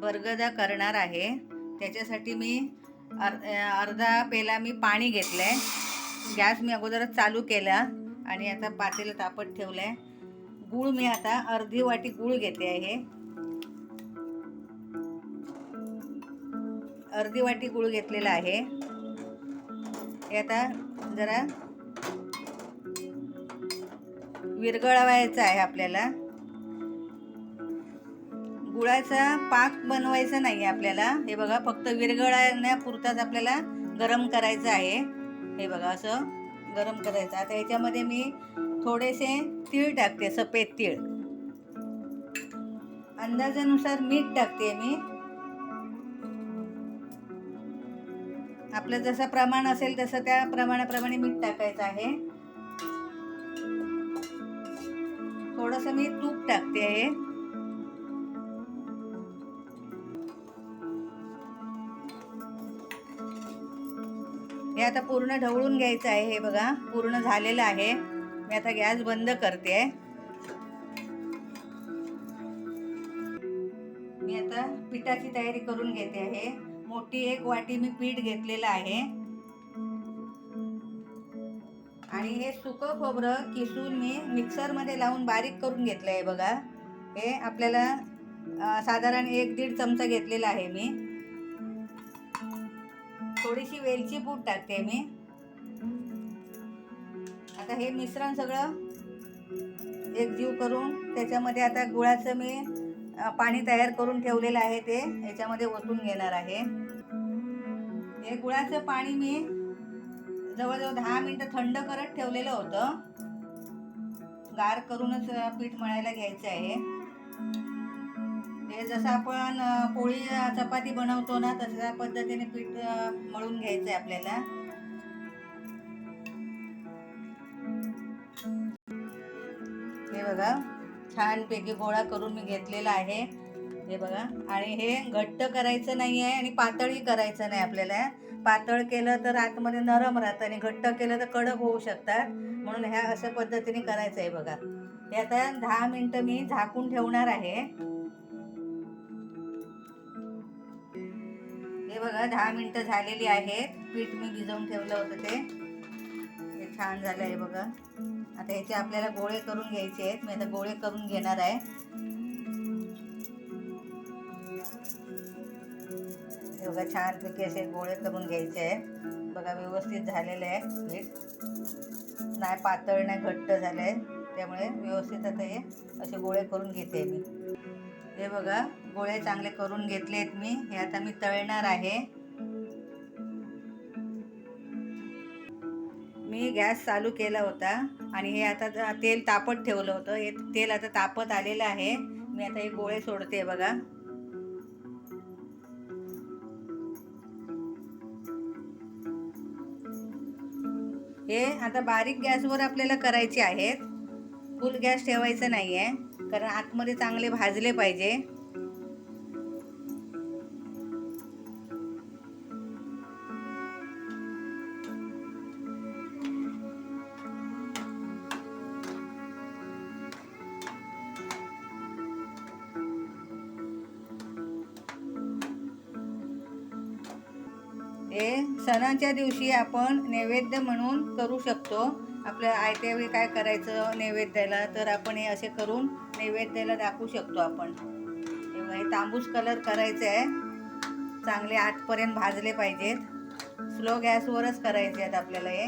बरगदा करणार आहे. त्याच्यासाठी मी अर अर्धा पेला मी पाणी घेतलं आहे गॅस मी अगोदरच चालू केला आणि आता पातेलं तापत ठेवलं आहे गूळ मी आता अर्धी वाटी गूळ घेते आहे. अर्धी वाटी गूळ घेतलेला आहे. हे आता जरा विरघळवायचं आहे आपल्याला. गुळाचा पाक बनवायचा नाही आहे आपल्याला. हे बघा फक्त विरघळण्यापुरताच आपल्याला गरम करायचं आहे. हे बघा असं गरम करायचं. आता याच्यामध्ये मी थोडेसे तीळ टाकते सफेद तीळ. अंदाजानुसार मीठ टाकते मी. आपलं जसं प्रमाण असेल तसं त्या प्रमाणाप्रमाणे मीठ टाकायचं आहे. थोडंसं मी तूप टाकते. आहे हे आता पूर्ण ढवळून घ्यायचं आहे हे बघा. पूर्ण झालेलं आहे. मी आता गॅस बंद करते. मी आता पिठाची तयारी करून घेते आहे. मोठी एक वाटी मी पीठ घेतलेलं आहे. आणि हे सुकं खोबरं किसून मी मिक्सरमध्ये लावून बारीक करून घेतलं आहे बघा. हे आपल्याला साधारण एक दीड चमचा घेतलेला आहे मी. थोडीशी वेलची पूड टाकते मी. आता हे मिश्रण सगळं एकजीव करून त्याच्यामध्ये आता गुळाचं मी पाणी तयार करून ठेवलेलं आहे ते. याच्यामध्ये ओतून घेणार आहे. हे गुळाचं पाणी मी जवळजवळ दहा मिनटं थंड करत ठेवलेलं होतं. गार करूनच पीठ मळायला घ्यायचं आहे. हे जसं आपण पोळी चपाती बनवतो ना तशा पद्धतीने पीठ मळून घ्यायचं आहे आपल्याला. हे बघा छानपैकी गोळा करून मी घेतलेला आहे. हे बघा आणि हे घट्ट करायचं नाही आहे आणि पातळही करायचं नाही आपल्याला. पातळ केलं तर आतमध्ये नरम राहतं आणि घट्ट केलं तर कडक होऊ शकतात. म्हणून ह्या अशा पद्धतीने करायचं आहे बघा. हे आता दहा मिनटं मी झाकून ठेवणार आहे. बघा दहा मिनटं झालेली आहेत. पीठ मी भिजवून ठेवलं होतं ते. हे छान झालं आहे बघा. आता याचे आपल्याला गोळे करून घ्यायचे आहेत. मी आता गोळे करून घेणार आहे. हे बघा छानपैकी असे गोळे करून घ्यायचे आहेत. बघा व्यवस्थित झालेलं आहे पीठ. नाही पातळ नाही घट्ट झालं आहे त्यामुळे व्यवस्थित आता हे असे गोळे करून घेते मी. हे बघा गोळे चांगले करून घेतले आहेत मी. हे आता मी तळणार आहे. मी गॅस चालू केला होता आणि हे आता ज- तेल तापत ठेवलं होतं. हे तेल आता तापत आलेलं आहे. मी आता हे गोळे सोडते बघा. हे आता बारीक गॅसवर आपल्याला करायचे आहेत. फुल गॅस ठेवायचा नाही आहे कारण आतमध्ये चांगले भाजले पाहिजे. हे सणाच्या दिवशी आपण नैवेद्य म्हणून करू शकतो. आपल्या आयत्या वेळी काय करायचं नैवेद्याला तर आपण हे असे करून नैवेद्याला दाखवू शकतो आपण. हे तांबूस कलर करायचं आहे. चांगले आतपर्यंत भाजले पाहिजेत. स्लो गॅसवरच करायचे आहेत आपल्याला हे.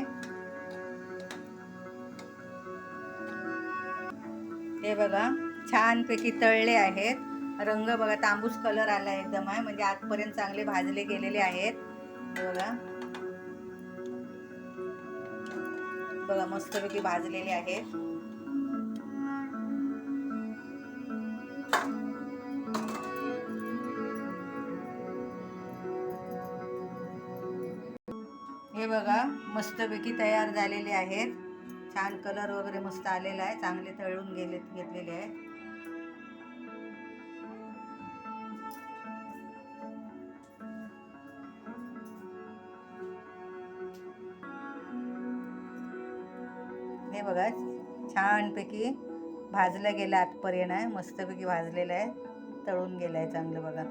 हे बघा छानपैकी तळले आहेत. रंग बघा तांबूस कलर आला एकदम आहे. म्हणजे आतपर्यंत चांगले भाजले गेलेले आहेत. बघा. बघा मस्तपैकी भाजलेले आहेत हे बघा मस्तपैकी तयार झालेले आहेत. छान कलर वगैरे मस्त आलेला आहे. चांगले तळून गेले घेतलेले आहेत. हे बघा छानपैकी भाजलं गेलं आतपर्यंत आहे मस्तपैकी भाजलेलं आहे तळून गेलं आहे चांगलं बघा.